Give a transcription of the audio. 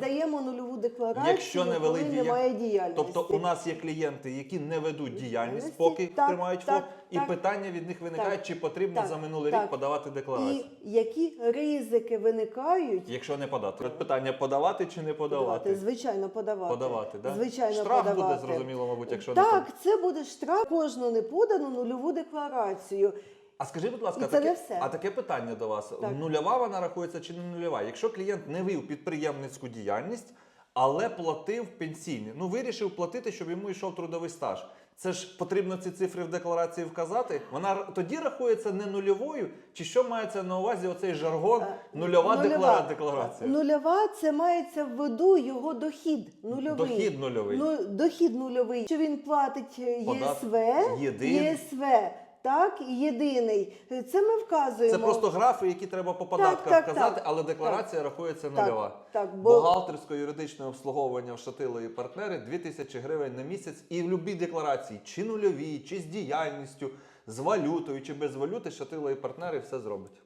здаємо нульову декларацію, Якщо не вели коли немає діяльності. Тобто у нас є клієнти, які не ведуть діяльність, поки так, тримають так, ФОП, і так. питання від них виникають, Так, чи потрібно так, за минулий так. рік подавати декларацію. І які ризики виникають? Якщо не подати, питання подавати чи не подавати. Звичайно, подавати. Подавати, да? Звичайно, Штраф подавати. буде зрозуміло, мабуть, якщо не так, це буде штраф кожну неподану нульову декларацію. А скажіть, будь ласка, І це таке, не все. а таке питання до вас: Так. нульова вона рахується чи не нульова? Якщо клієнт не вів підприємницьку діяльність, але платив пенсійні, ну вирішив платити, щоб йому йшов трудовий стаж. Це ж потрібно ці цифри в декларації вказати. Вона р- тоді рахується не нульовою, чи що мається на увазі оцей жаргон Е, нульова, деклара- декларація? Нульова це мається в виду його дохід нульовий. Дохід нульовий. Ну, дохід нульовий. Що він платить е. ЄСВ, Єдиний. ЄСВ, так, єдиний. Це ми вказуємо. Це просто графи, які треба по податках так, вказати, так. але декларація рахується нульова. так, бо- Бухгалтерсько-юридичне обслуговування в шатилої партнери 2000 гривень на місяць. І в будь-якій декларації, чи нульові, чи з діяльністю, з валютою, чи без валюти, шатилої партнери все зробить.